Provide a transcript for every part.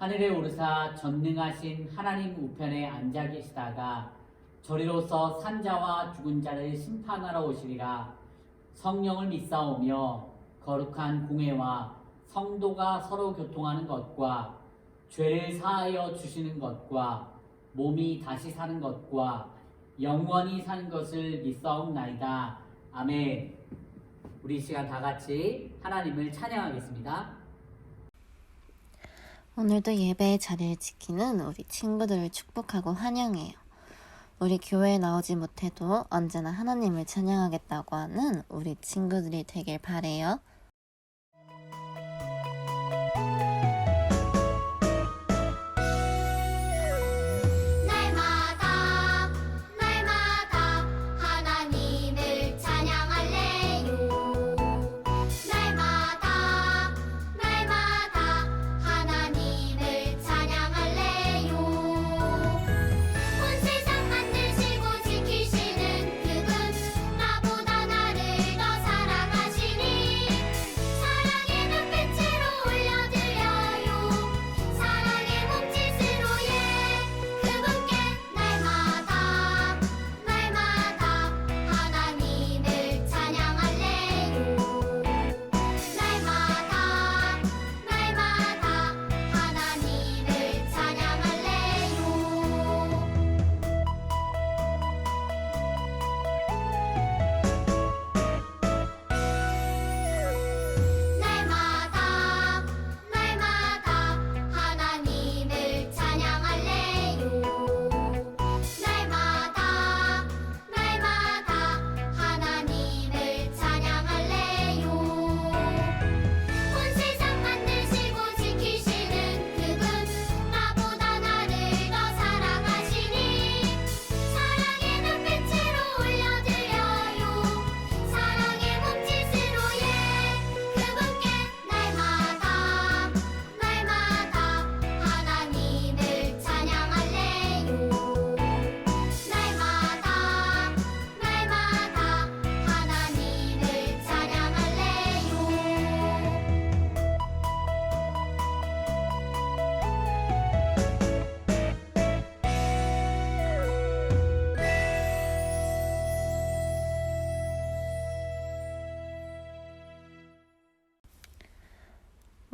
하늘에 오르사 전능하신 하나님 우편에 앉아 계시다가 저리로서 산자와 죽은 자를 심판하러 오시리라 성령을 믿사오며 거룩한 공회와 성도가 서로 교통하는 것과 죄를 사하여 주시는 것과 몸이 다시 사는 것과 영원히 사는 것을 믿사옵나이다. 아멘. 우리 이 시간 다 같이 하나님을 찬양하겠습니다. 오늘도 예배의 자리를 지키는 우리 친구들을 축복하고 환영해요. 우리 교회에 나오지 못해도 언제나 하나님을 찬양하겠다고 하는 우리 친구들이 되길 바래요.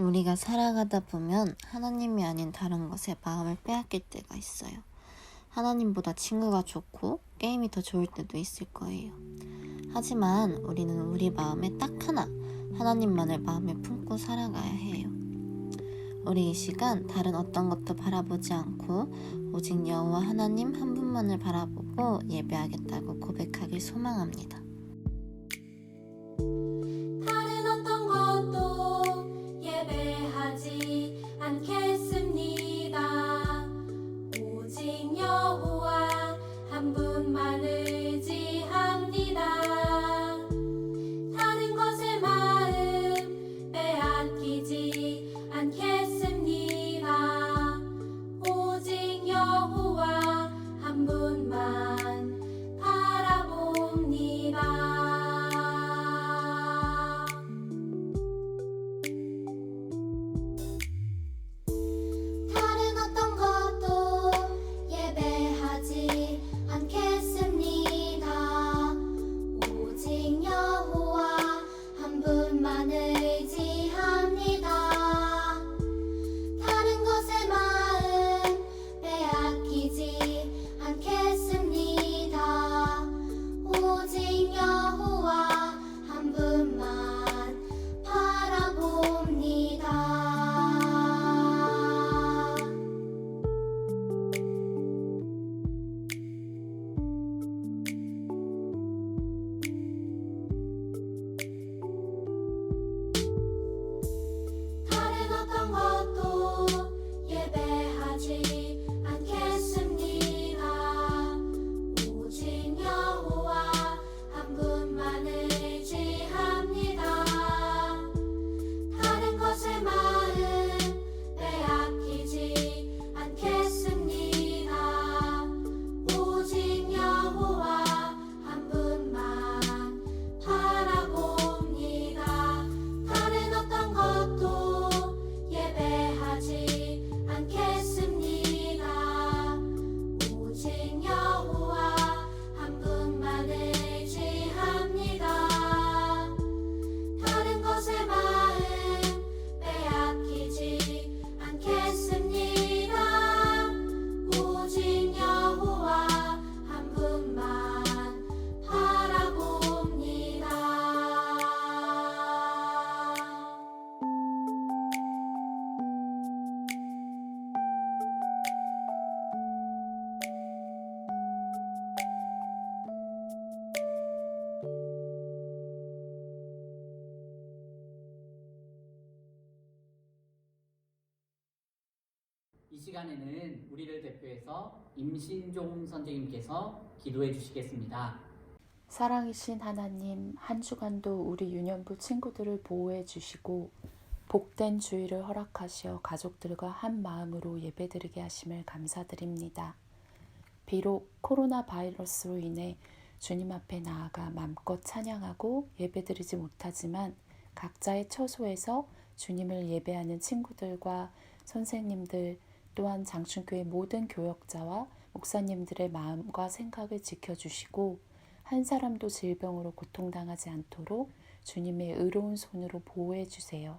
우리가 살아가다 보면 하나님이 아닌 다른 것에 마음을 빼앗길 때가 있어요. 하나님보다 친구가 좋고 게임이 더 좋을 때도 있을 거예요. 하지만 우리는 우리 마음에 딱 하나, 하나님만을 마음에 품고 살아가야 해요. 우리 이 시간 다른 어떤 것도 바라보지 않고 오직 여호와 하나님 한 분만을 바라보고 예배하겠다고 고백하길 소망합니다. lady. 대표해서 임신종 선생님께서 기도해 주시겠습니다. 사랑이신 하나님, 한 주간도 우리 유년부 친구들을 보호해 주시고 복된 주의를 허락하시어 가족들과 한 마음으로 예배드리게 하심을 감사드립니다. 비록 코로나 바이러스로 인해 주님 앞에 나아가 맘껏 찬양하고 예배드리지 못하지만 각자의 처소에서 주님을 예배하는 친구들과 선생님들 또한 장충교회 모든 교역자와 목사님들의 마음과 생각을 지켜주시고 한 사람도 질병으로 고통당하지 않도록 주님의 의로운 손으로 보호해 주세요.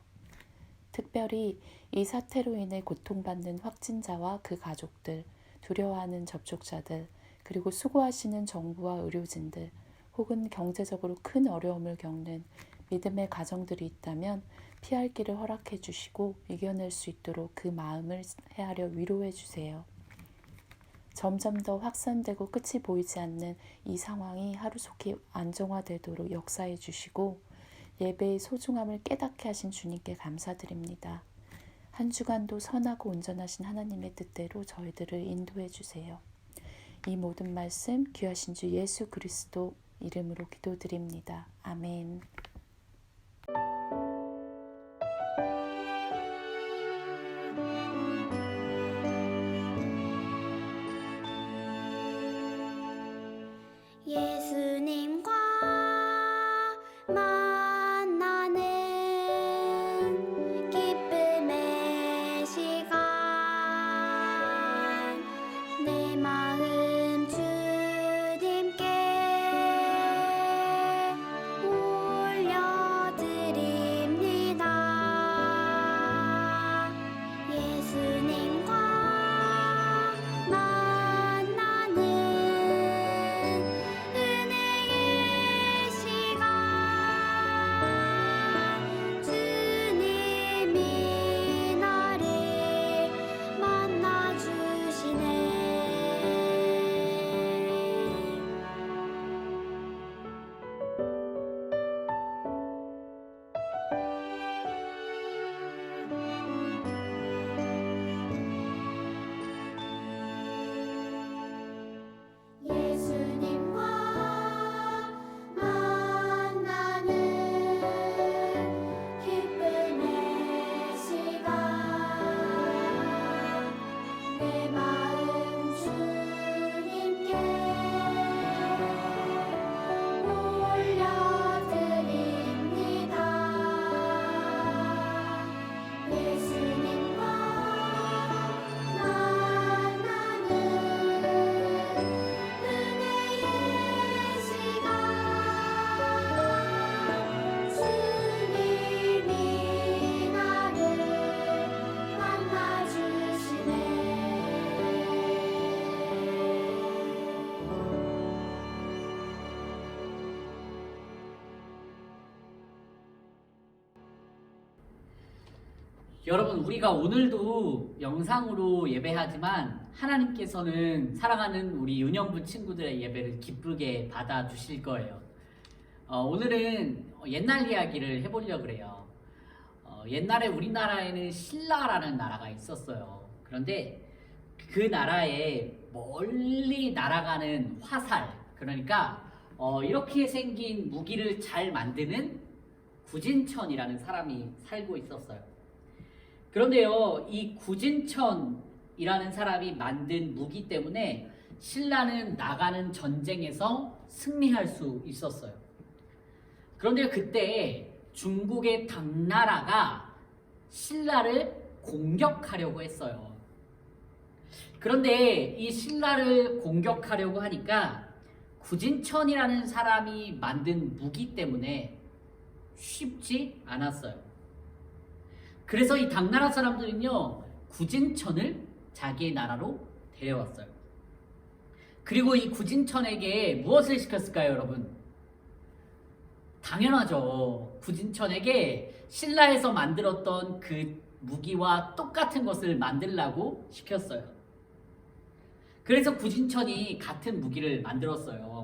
특별히 이 사태로 인해 고통받는 확진자와 그 가족들, 두려워하는 접촉자들, 그리고 수고하시는 정부와 의료진들, 혹은 경제적으로 큰 어려움을 겪는 믿음의 가정들이 있다면 피할 길을 허락해 주시고 이겨낼 수 있도록 그 마음을 헤아려 위로해 주세요. 점점 더 확산되고 끝이 보이지 않는 이 상황이 하루속히 안정화되도록 역사해 주시고 예배의 소중함을 깨닫게 하신 주님께 감사드립니다. 한 주간도 선하고 온전하신 하나님의 뜻대로 저희들을 인도해 주세요. 이 모든 말씀 귀하신 주 예수 그리스도 이름으로 기도드립니다. 아멘. 여러분, 우리가 오늘도 영상으로 예배하지만 하나님께서는 사랑하는 우리 유년부 친구들의 예배를 기쁘게 받아주실 거예요. 어, 오늘은 옛날 이야기를 해보려고 그래요. 어, 옛날에 우리나라에는 신라라는 나라가 있었어요. 그런데 그 나라에 멀리 날아가는 화살, 그러니까 어, 이렇게 생긴 무기를 잘 만드는 구진천이라는 사람이 살고 있었어요. 그런데요, 이 구진천이라는 사람이 만든 무기 때문에 신라는 나가는 전쟁에서 승리할 수 있었어요. 그런데 그때 중국의 당나라가 신라를 공격하려고 했어요. 그런데 이 신라를 공격하려고 하니까 구진천이라는 사람이 만든 무기 때문에 쉽지 않았어요. 그래서 이 당나라 사람들은요, 구진천을 자기의 나라로 데려왔어요. 그리고 이 구진천에게 무엇을 시켰을까요, 여러분? 당연하죠. 구진천에게 신라에서 만들었던 그 무기와 똑같은 것을 만들라고 시켰어요. 그래서 구진천이 같은 무기를 만들었어요.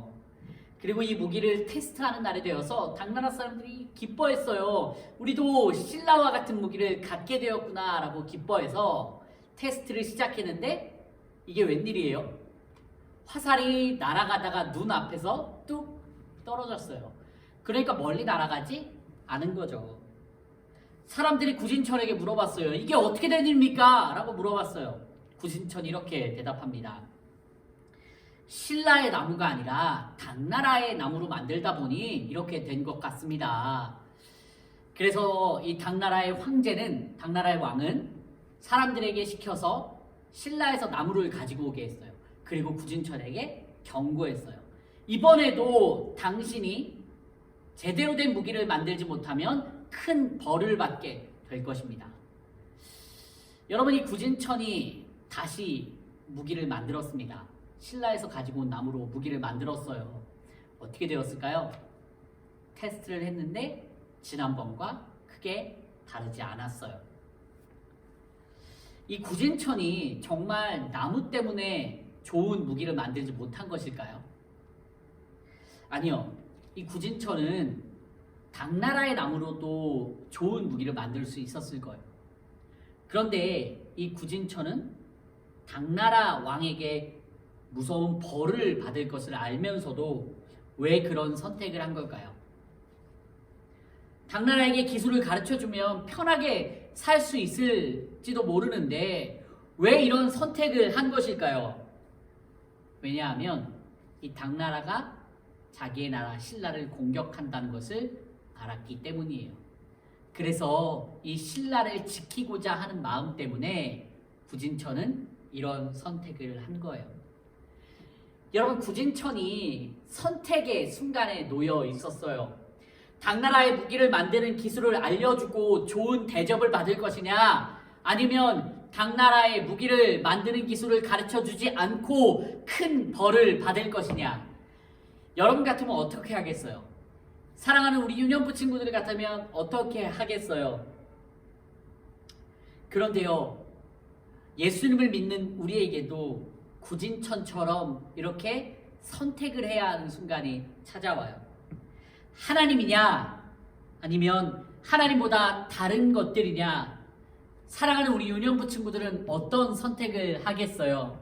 그리고 이 무기를 테스트하는 날이 되어서 당나라 사람들이 기뻐했어요. 우리도 신라와 같은 무기를 갖게 되었구나 라고 기뻐해서 테스트를 시작했는데 이게 웬일이에요? 화살이 날아가다가 눈 앞에서 뚝 떨어졌어요. 그러니까 멀리 날아가지 않은 거죠. 사람들이 구진천에게 물어봤어요. 이게 어떻게 된 일입니까? 라고 물어봤어요. 구진천이 이렇게 대답합니다. 신라의 나무가 아니라 당나라의 나무로 만들다 보니 이렇게 된 것 같습니다. 그래서 이 당나라의 황제는 당나라의 왕은 사람들에게 시켜서 신라에서 나무를 가지고 오게 했어요. 그리고 구진천에게 경고했어요. 이번에도 당신이 제대로 된 무기를 만들지 못하면 큰 벌을 받게 될 것입니다. 여러분 이 구진천이 다시 무기를 만들었습니다. 신라에서 가지고 온 나무로 무기를 만들었어요. 어떻게 되었을까요? 테스트를 했는데 지난번과 크게 다르지 않았어요. 이 구진천이 정말 나무 때문에 좋은 무기를 만들지 못한 것일까요? 아니요. 이 구진천은 당나라의 나무로도 좋은 무기를 만들 수 있었을 거예요. 그런데 이 구진천은 당나라 왕에게 무서운 벌을 받을 것을 알면서도 왜 그런 선택을 한 걸까요? 당나라에게 기술을 가르쳐 주면 편하게 살 수 있을지도 모르는데 왜 이런 선택을 한 것일까요? 왜냐하면 이 당나라가 자기의 나라 신라를 공격한다는 것을 알았기 때문이에요. 그래서 이 신라를 지키고자 하는 마음 때문에 구진천은 이런 선택을 한 거예요. 여러분 구진천이 선택의 순간에 놓여 있었어요. 당나라의 무기를 만드는 기술을 알려주고 좋은 대접을 받을 것이냐 아니면 당나라의 무기를 만드는 기술을 가르쳐 주지 않고 큰 벌을 받을 것이냐 여러분 같으면 어떻게 하겠어요? 사랑하는 우리 유년부 친구들 같으면 어떻게 하겠어요? 그런데요 예수님을 믿는 우리에게도 구진천처럼 이렇게 선택을 해야 하는 순간이 찾아와요. 하나님이냐 아니면 하나님보다 다른 것들이냐 사랑하는 우리 유년부 친구들은 어떤 선택을 하겠어요?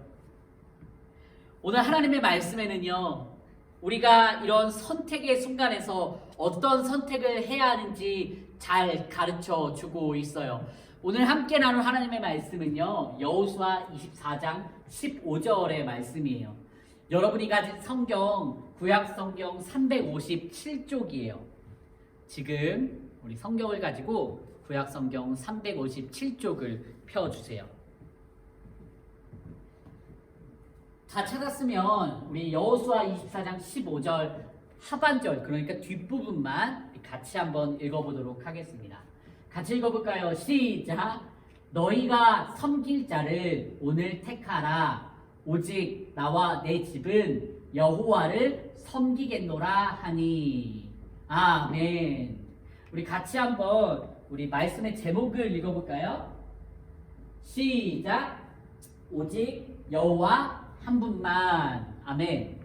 오늘 하나님의 말씀에는요 우리가 이런 선택의 순간에서 어떤 선택을 해야 하는지 잘 가르쳐 주고 있어요. 오늘 함께 나눌 하나님의 말씀은요 여호수아 24장 15절의 말씀이에요. 여러분이 가진 성경 구약 성경 357쪽이에요. 지금 우리 성경을 가지고 구약 성경 357쪽을 펴 주세요. 다 찾았으면 우리 여호수아 24장 15절 하반절 그러니까 뒷부분만 같이 한번 읽어보도록 하겠습니다. 같이 읽어볼까요? 시작. 너희가 섬길 자를 오늘 택하라. 오직 나와 내 집은 여호와를 섬기겠노라 하니. 아멘. 우리 같이 한번 우리 말씀의 제목을 읽어볼까요? 시작. 오직 여호와 한 분만. 아멘.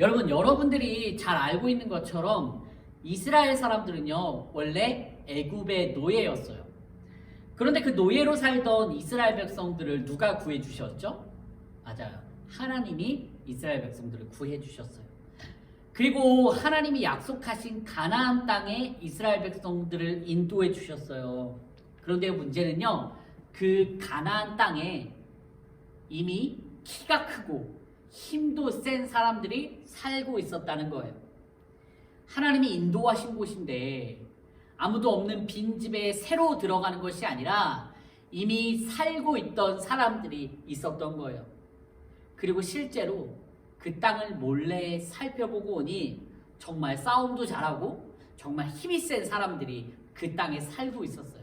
여러분, 여러분들이 잘 알고 있는 것처럼 이스라엘 사람들은요, 원래 애굽의 노예였어요. 그런데 그 노예로 살던 이스라엘 백성들을 누가 구해 주셨죠? 맞아요. 하나님이 이스라엘 백성들을 구해 주셨어요. 그리고 하나님이 약속하신 가나안 땅에 이스라엘 백성들을 인도해 주셨어요. 그런데 문제는요. 그 가나안 땅에 이미 키가 크고 힘도 센 사람들이 살고 있었다는 거예요. 하나님이 인도하신 곳인데 아무도 없는 빈 집에 새로 들어가는 것이 아니라 이미 살고 있던 사람들이 있었던 거예요. 그리고 실제로 그 땅을 몰래 살펴보고 오니 정말 싸움도 잘하고 정말 힘이 센 사람들이 그 땅에 살고 있었어요.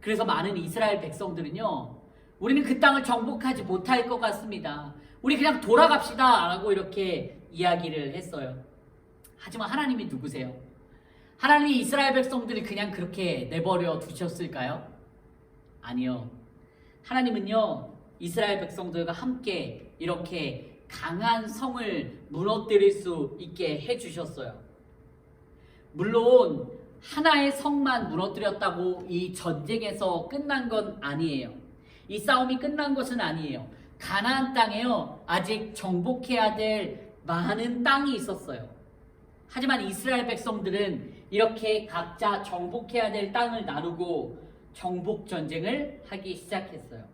그래서 많은 이스라엘 백성들은요, 우리는 그 땅을 정복하지 못할 것 같습니다. 우리 그냥 돌아갑시다. 라고 이렇게 이야기를 했어요. 하지만 하나님이 누구세요? 하나님이 이스라엘 백성들을 그냥 그렇게 내버려 두셨을까요? 아니요. 하나님은요, 이스라엘 백성들과 함께 이렇게 강한 성을 무너뜨릴 수 있게 해주셨어요. 물론, 하나의 성만 무너뜨렸다고 이 전쟁에서 끝난 건 아니에요. 이 싸움이 끝난 것은 아니에요. 가나안 땅에요. 아직 정복해야 될 많은 땅이 있었어요. 하지만 이스라엘 백성들은 이렇게 각자 정복해야 될 땅을 나누고 정복 전쟁을 하기 시작했어요.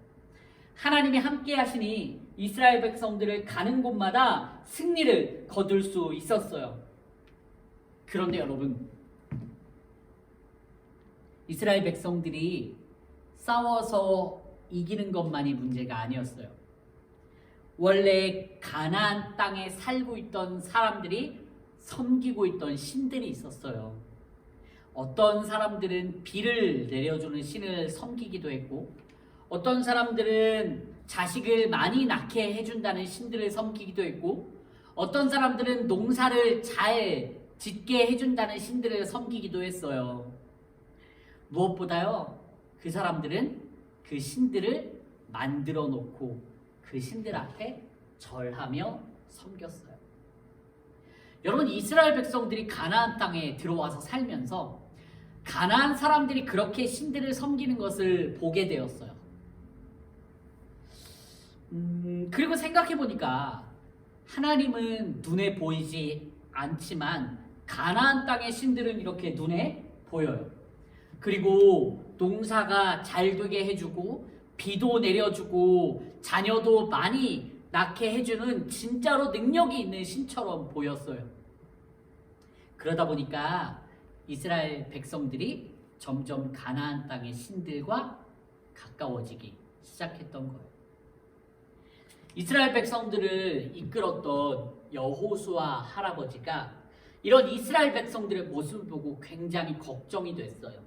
하나님이 함께 하시니 이스라엘 백성들을 가는 곳마다 승리를 거둘 수 있었어요. 그런데 여러분, 이스라엘 백성들이 싸워서 이기는 것만이 문제가 아니었어요. 원래 가나안 땅에 살고 있던 사람들이 섬기고 있던 신들이 있었어요. 어떤 사람들은 비를 내려주는 신을 섬기기도 했고, 어떤 사람들은 자식을 많이 낳게 해준다는 신들을 섬기기도 했고, 어떤 사람들은 농사를 잘 짓게 해준다는 신들을 섬기기도 했어요. 무엇보다요, 그 사람들은 그 신들을 만들어 놓고 그 신들 앞에 절하며 섬겼어요. 여러분 이스라엘 백성들이 가나안 땅에 들어와서 살면서 가나안 사람들이 그렇게 신들을 섬기는 것을 보게 되었어요. 음, 그리고 생각해 보니까 하나님은 눈에 보이지 않지만 가나안 땅의 신들은 이렇게 눈에 보여요. 그리고 농사가 잘 되게 해주고 비도 내려주고 자녀도 많이 낳게 해주는 진짜로 능력이 있는 신처럼 보였어요. 그러다 보니까 이스라엘 백성들이 점점 가나안 땅의 신들과 가까워지기 시작했던 거예요. 이스라엘 백성들을 이끌었던 여호수아 할아버지가 이런 이스라엘 백성들의 모습을 보고 굉장히 걱정이 됐어요.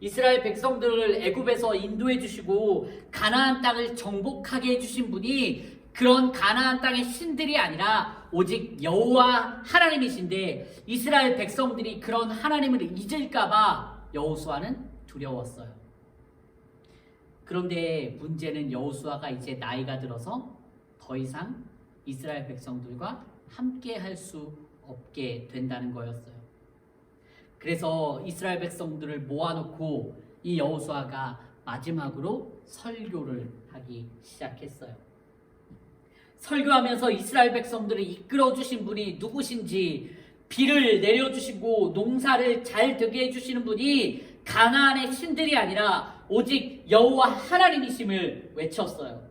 이스라엘 백성들을 애굽에서 인도해 주시고 가나안 땅을 정복하게 해 주신 분이 그런 가나안 땅의 신들이 아니라 오직 여호와 하나님이신데 이스라엘 백성들이 그런 하나님을 잊을까 봐 여호수아는 두려웠어요. 그런데 문제는 여호수아가 이제 나이가 들어서 더 이상 이스라엘 백성들과 함께 할 수 없게 된다는 거였어요. 그래서 이스라엘 백성들을 모아놓고 이 여호수아가 마지막으로 설교를 하기 시작했어요. 설교하면서 이스라엘 백성들을 이끌어 주신 분이 누구신지 비를 내려 주시고 농사를 잘 되게 해 주시는 분이 가나안의 신들이 아니라 오직 여호와 하나님이심을 외쳤어요.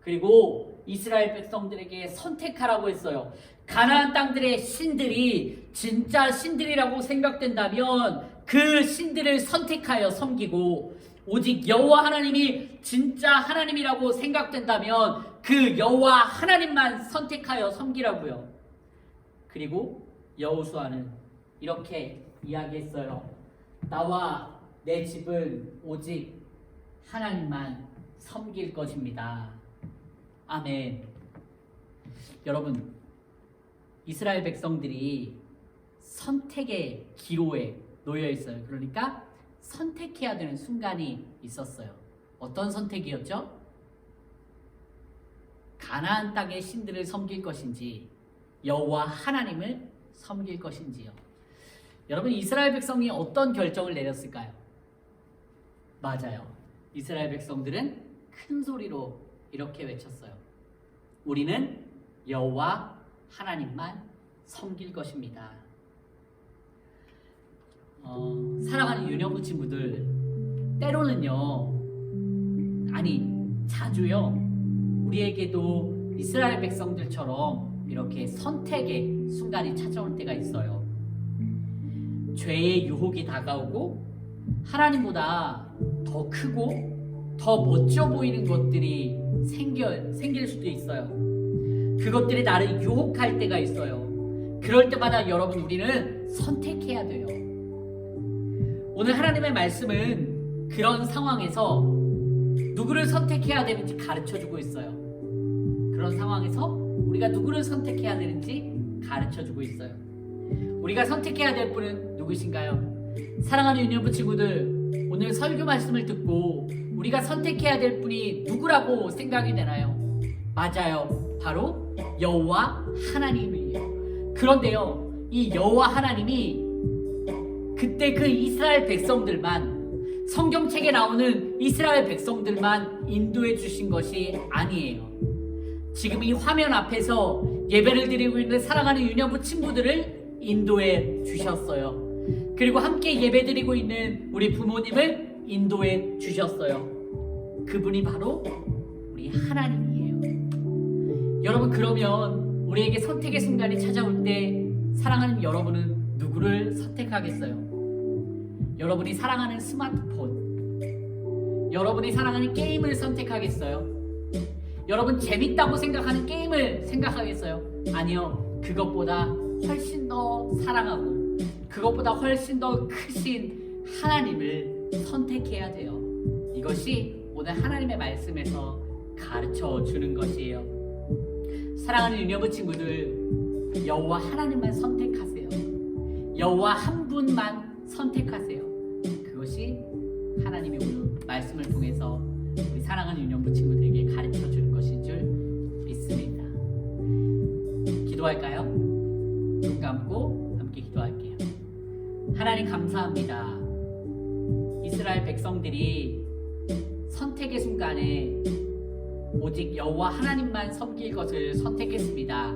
그리고 이스라엘 백성들에게 선택하라고 했어요. 가나안 땅들의 신들이 진짜 신들이라고 생각된다면 그 신들을 선택하여 섬기고 오직 여호와 하나님이 진짜 하나님이라고 생각된다면 그 여호와 하나님만 선택하여 섬기라고요. 그리고 여호수아는 이렇게 이야기했어요. 나와 내 집은 오직 하나님만 섬길 것입니다. 아멘. 여러분, 이스라엘 백성들이 선택의 기로에 놓여 있어요. 그러니까 선택해야 되는 순간이 있었어요. 어떤 선택이었죠? 가나안 땅의 신들을 섬길 것인지 여호와 하나님을 섬길 것인지요. 여러분 이스라엘 백성이 어떤 결정을 내렸을까요? 맞아요. 이스라엘 백성들은 큰 소리로 이렇게 외쳤어요. 우리는 여호와 하나님만 섬길 것입니다. 어, 사랑하는 유년부 친구들, 때로는요, 아니 자주요, 우리에게도 이스라엘 백성들처럼 이렇게 선택의 순간이 찾아올 때가 있어요. 죄의 유혹이 다가오고 하나님보다 더 크고 더 멋져 보이는 것들이 생겨, 생길 수도 있어요. 그것들이 나를 유혹할 때가 있어요. 그럴 때마다 여러분 우리는 선택해야 돼요. 오늘 하나님의 말씀은 그런 상황에서 누구를 선택해야 되는지 가르쳐 주고 있어요. 그런 상황에서 우리가 누구를 선택해야 되는지 가르쳐 주고 있어요. 우리가 선택해야 될 분은 누구신가요? 사랑하는 유년부 친구들, 오늘 설교 말씀을 듣고 우리가 선택해야 될 분이 누구라고 생각이 되나요? 맞아요. 바로 여호와 하나님이에요. 그런데요, 이 여호와 하나님이 그때 그 이스라엘 백성들만 성경책에 나오는 이스라엘 백성들만 인도해 주신 것이 아니에요. 지금 이 화면 앞에서 예배를 드리고 있는 사랑하는 유년부 친구들을 인도해 주셨어요. 그리고 함께 예배 드리고 있는 우리 부모님을 인도해 주셨어요. 그분이 바로 우리 하나님이에요. 여러분 그러면 우리에게 선택의 순간이 찾아올 때 사랑하는 여러분은 누구를 선택하겠어요? 여러분이 사랑하는 스마트폰, 여러분이 사랑하는 게임을 선택하겠어요? 여러분 재밌다고 생각하는 게임을 생각하겠어요? 아니요. 그것보다 훨씬 더 사랑하고 그것보다 훨씬 더 크신 하나님을 선택해야 돼요. 이것이 오늘 하나님의 말씀에서 가르쳐 주는 것이에요. 사랑하는 유녀부 친구들, 여호와 하나님만 선택하세요. 여호와 한 분만 선택하세요. 그것이 하나님이 오늘 말씀을 통해서 우리 사랑하는 유년부 친구들에게 가르쳐 주는 것인 줄 믿습니다. 기도할까요? 눈 감고 함께 기도할게요. 하나님 감사합니다. 이스라엘 백성들이 선택의 순간에 오직 여호와 하나님만 섬길 것을 선택했습니다.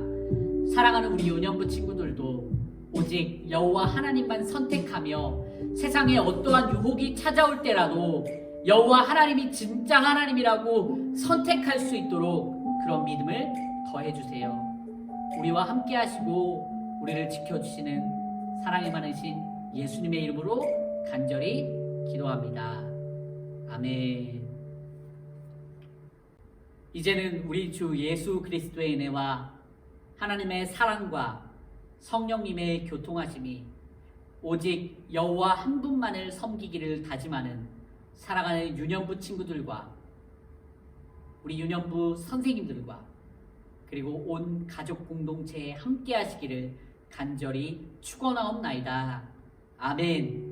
사랑하는 우리 유년부 친구들도 오직 여호와 하나님만 선택하며 세상에 어떠한 유혹이 찾아올 때라도 여호와 하나님이 진짜 하나님이라고 선택할 수 있도록 그런 믿음을 더해 주세요. 우리와 함께 하시고 우리를 지켜 주시는 사랑이 많으신 예수님의 이름으로 간절히 기도합니다. 아멘. 이제는 우리 주 예수 그리스도의 은혜와 하나님의 사랑과 성령님의 교통하심이 오직 여호와 한 분만을 섬기기를 다짐하는 사랑하는 유년부 친구들과 우리 유년부 선생님들과 그리고 온 가족 공동체에 함께 하시기를 간절히 축원하옵나이다. 아멘.